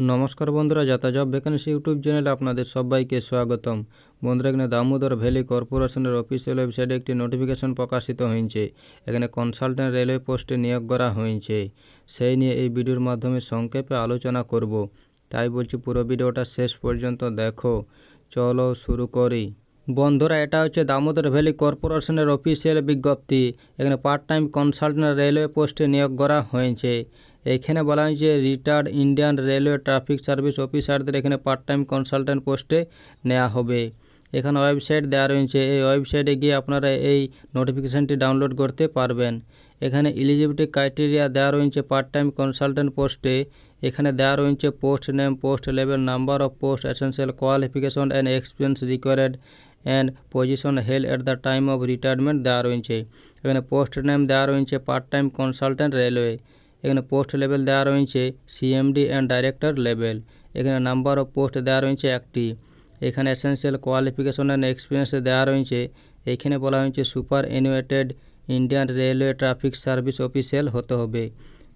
নমস্কার বন্ধুরা যাতাজব vacancy YouTube চ্যানেলে আপনাদের সবাইকে স্বাগতম। বন্ধুরা, এখানে দামোদর ভ্যালি কর্পোরেশনের অফিসিয়াল ওয়েবসাইটে একটি নোটিফিকেশন প্রকাশিত হয়েছে। এখানে কনসালটেন্ট রেলওয়ে পোস্টে নিয়োগ করা হয়েছে। সেই নিয়ে এই ভিডিওর মাধ্যমে সংক্ষেপে আলোচনা করব। তাই বলছি, পুরো ভিডিওটা শেষ পর্যন্ত দেখো। চলো শুরু করি। বন্ধুরা, এটা হচ্ছে দামোদর ভ্যালি কর্পোরেশনের অফিসিয়াল বিজ্ঞপ্তি। এখানে পার্ট টাইম কনসালটেন্ট রেলওয়ে পোস্টে নিয়োগ করা হয়েছে। এখানে বলা হয়েছে, retired Indian railway traffic service অফিসারদের এখানে পার্ট টাইম কনসালটেন্ট পোস্টে নেওয়া হবে। এখানে ওয়েবসাইট দেওয়া রয়েছে। এই ওয়েবসাইটে গিয়ে আপনারা এই নোটিফিকেশানটি ডাউনলোড করতে পারবেন। এখানে ইলিজিবিলিটি ক্রাইটেরিয়া দেওয়া রয়েছে পার্ট টাইম কনসালটেন্ট পোস্টে। এখানে দেওয়া রয়েছে post name, post level, number of post essential qualification and experience required. And position held at the time of retirement দেওয়া রয়েছে এখানে পোস্ট নেম দেওয়া রয়েছে পার্ট টাইম কনসালটেন্ট রেলওয়ে এখানে পোস্ট লেভেল দেওয়া রয়েছে সিএমডি অ্যান্ড ডাইরেক্টর লেভেল এখানে number of post দেওয়া রয়েছে একটি। এখানে এসেন্সিয়াল কোয়ালিফিকেশন অ্যান্ড এক্সপিরিয়েন্স দেওয়া রয়েছে এখানে বলা হয়েছে superannuated Indian railway traffic service official হতে হবে।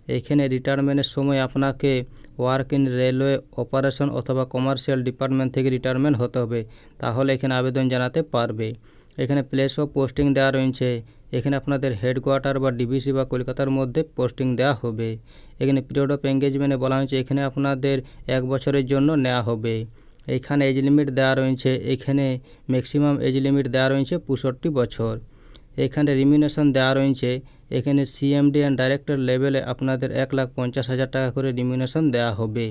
এখানে রিটায়ারমেন্টের সময় আপনাকে ওয়ার্ক ইন রেলওয়ে অপারেশন অথবা কমার্শিয়াল ডিপার্টমেন্ট থেকে রিটায়ারমেন্ট হতে হবে। তাহলে এখানে আবেদন জানাতে পারবে। এখানে প্লেস অফ পোস্টিং দেওয়া রয়েছে। এখানে আপনাদের হেডকোয়ার্টার বা ডিবিসি বা কলকাতার মধ্যে পোস্টিং দেওয়া হবে। এখানে পিরিয়ড অফ এঙ্গেজমেন্টে বলা হয়েছে, এখানে আপনাদের এক বছরের জন্য নেওয়া হবে। এখানে এজ লিমিট দেওয়া রয়েছে। এখানে ম্যাক্সিমাম এজ লিমিট দেওয়া রয়েছে পঁয়ষট্টি বছর। এখানে রিমিনেশন দেওয়া রয়েছে। এখানে সিএমডি অ্যান্ড ডাইরেক্টর লেভেলে আপনাদের এক লাখ পঞ্চাশ হাজার টাকা করে রিমিনেশন দেওয়া হবে।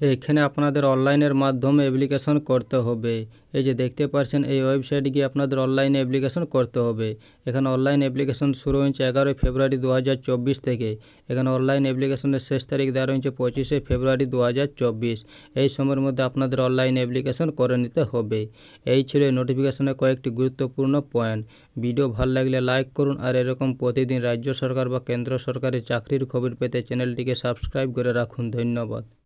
এখানে আপনাদের অনলাইনের মাধ্যমে অ্যাপ্লিকেশন করতে হবে। এই যে দেখতে পাচ্ছেন, এই ওয়েবসাইটে গিয়ে আপনাদের অনলাইনে অ্যাপ্লিকেশন করতে হবে। এখানে অনলাইন অ্যাপ্লিকেশন শুরু হয়েছে এগারোই ফেব্রুয়ারি দু হাজার চব্বিশ থেকে। এখানে অনলাইন অ্যাপ্লিকেশনের শেষ তারিখ দেওয়া রয়েছে পঁচিশে ফেব্রুয়ারি দু হাজার চব্বিশ। এই সময়ের মধ্যে আপনাদের অনলাইন অ্যাপ্লিকেশন করে নিতে হবে। এই ছিল এই নোটিফিকেশনের কয়েকটি গুরুত্বপূর্ণ পয়েন্ট। ভিডিও ভালো লাগলে লাইক করুন আর এরকম প্রতিদিন রাজ্য সরকার বা কেন্দ্র সরকারের চাকরির খবর পেতে চ্যানেলটিকে সাবস্ক্রাইব করে রাখুন। ধন্যবাদ।